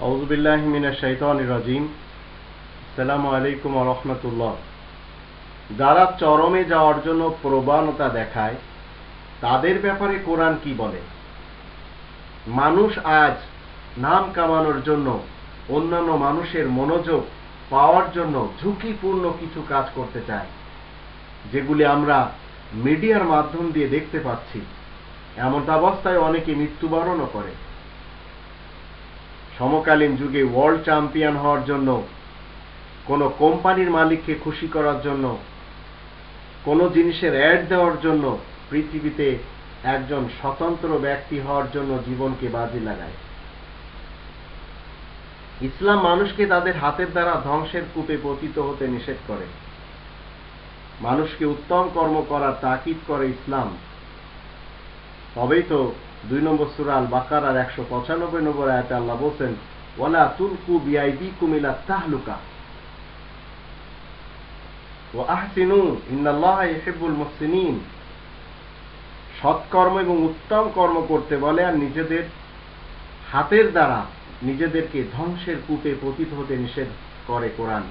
আউজুবিল্লাহ মিনা শৈতান রাজিম। সালামু আলাইকুম রহমতুল্লাহ। যারা চরমে যাওয়ার জন্য প্রবণতা দেখায়, তাদের ব্যাপারে কোরআন কি বলে? মানুষ আজ নাম কামানোর জন্য, অন্যান্য মানুষের মনোযোগ পাওয়ার জন্য ঝুঁকিপূর্ণ কিছু কাজ করতে চায়, যেগুলি আমরা মিডিয়ার মাধ্যম দিয়ে দেখতে পাচ্ছি। এমন অবস্থায় অনেকে মৃত্যুবরণও করে। সমকালীন যুগে ওয়ার্ল্ড চ্যাম্পিয়ন হওয়ার জন্য, কোনো কোম্পানির মালিককে খুশি করার জন্য, কোনো জিনিসের অ্যাড দেওয়ার জন্য পৃথিবীতে একজন স্বতন্ত্র ব্যক্তি হওয়ার জন্য জীবনকে বাজি লাগায়। ইসলাম মানুষকে তাদের হাতের দ্বারা ধ্বংসের কূপে পতিত হতে নিষেধ করে। মানুষকে উত্তম কর্ম করার তাকিদ করে ইসলাম। তবেই তো দুই নম্বর সুরাল বাকারার একশো পঁচানব্বই নম্বর আয়াতে আল্লাহ বলছেন, ওয়ালা তুলকু বিআইবি কুমিলা তাহলুকা। ও আহসিনু, ইন্নাল্লাহ ইহিব্বুল মুহসিনিন। সৎকর্ম এবং উত্তম কর্ম করতে বলে আর নিজেদের হাতের দ্বারা নিজেদেরকে ধ্বংসের কূপে পতিত হতে নিষেধ করে কোরআন।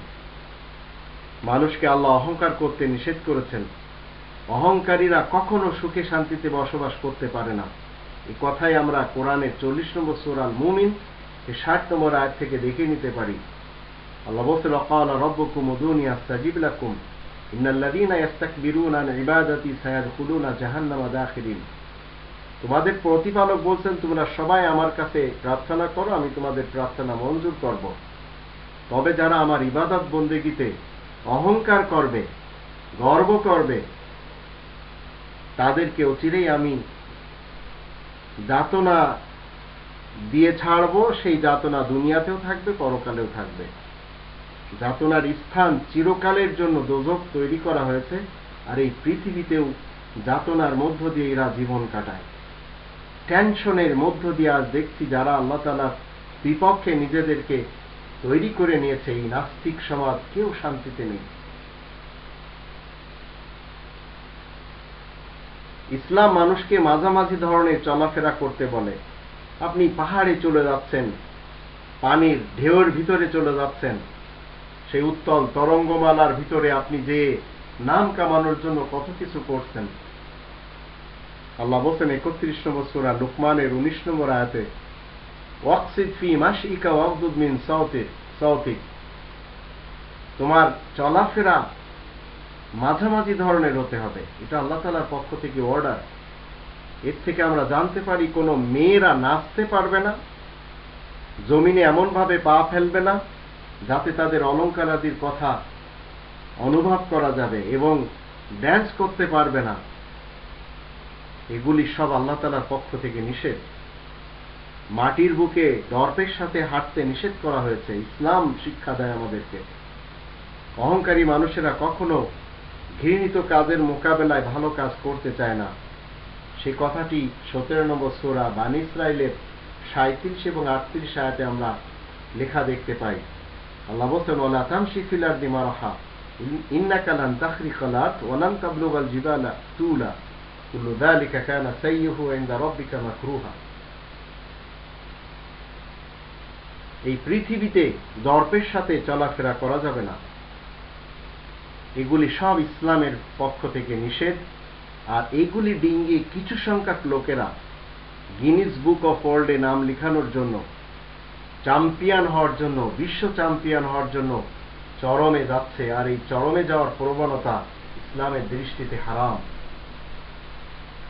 মানুষকে আল্লাহ অহংকার করতে নিষেধ করেছেন। অহংকারীরা কখনো সুখে শান্তিতে বসবাস করতে পারে না। এই কথাই আমরা কোরআনের চল্লিশ নম্বর সুরাল মুমিন ষাট নম্বর আয়াত থেকে দেখে নিতে পারি। তোমাদের প্রতিপালক বলছেন, তোমরা সবাই আমার কাছে প্রার্থনা করো, আমি তোমাদের প্রার্থনা মঞ্জুর করব। তবে যারা আমার ইবাদত বন্দেগীতে অহংকার করবে, গর্ব করবে, তাদেরকে অচিরেই আমি যাতনা দিয়ে ছাড়বো, সেই যাতনা দুনিয়াতেও থাকবে, পরকালেও থাকবে। যাতনার স্থান চিরকালের জন্য দোজক তৈরি করা হয়েছে, আর এই পৃথিবীতেও যাতনার মধ্য দিয়ে এরা জীবন কাটায়। টেনশনের মধ্য দিয়ে আজ দেখছি যারা আল্লাহ তালার বিপক্ষে নিজেদেরকে তৈরি করে নিয়েছে এই নাস্তিক সমাজ, কেউ শান্তিতে নেই। ইসলাম মানুষকে মাঝামাঝি ধরনের চলাফেরা করতে বলে। আপনি পাহাড়ে চলে যাচ্ছেন, পানির ঢেউর ভিতরে চলে যাচ্ছেন। সেই উত্তল তরঙ্গমালার ভিতরে আপনি যে নাম কামানোর জন্য কত কিছু করছেন। আল্লাহ বলছেন, একত্রিশ নম্বর সুরা লুকমানের উনিশ নম্বর আয়াতে, ওয়াকসিদ ফি মাসিকা ওয়াকদুদ মিন সাউতিক। তোমার চলাফেরা মাঝামাঝি ধরনের হতে হবে। এটা আল্লাহ তালার পক্ষ থেকে অর্ডার এর থেকে আমরা জানতে পারি কোনো মেয়েরা নাচতে পারবে না, জমিনে এমনভাবে পা ফেলবে না, যাতে তাদের অলঙ্কার আদির কথা অনুভব করা যাবে এবং ড্যান্স করতে পারবে না। এগুলি সব আল্লাহ তালার পক্ষ থেকে নিষেধ। মাটির বুকে দর্পের সাথে হাঁটতে নিষেধ করা হয়েছে। ইসলাম শিক্ষা দেয় আমাদেরকে। অহংকারী মানুষেরা কখনো ঘৃণিত কাজের মোকাবেলায় ভালো কাজ করতে চায় না। সে কথাটি সতেরো নম্বর সোরা বান ইসরায়েলের সাঁত্রিশ এবং আটত্রিশ আয়াতে আমরা লেখা দেখতে পাই। আল্লাহ ফিলার দিমারহা তাবলুগাল জিবালা তুলা এই পৃথিবীতে দর্পের সাথে চলাফেরা করা যাবে না। এগুলি সব ইসলামের পক্ষ থেকে নিষেধ, আর এগুলি ডিঙ্গিয়ে কিছু সংখ্যক লোকেরা গিনিস বুক অফ ওয়ার্ল্ডে নাম লিখানোর জন্য, চ্যাম্পিয়ন হওয়ার জন্য, বিশ্ব চ্যাম্পিয়ন হওয়ার জন্য চরমে যাচ্ছে, আর এই চরমে যাওয়ার প্রবণতা ইসলামের দৃষ্টিতে হারাম।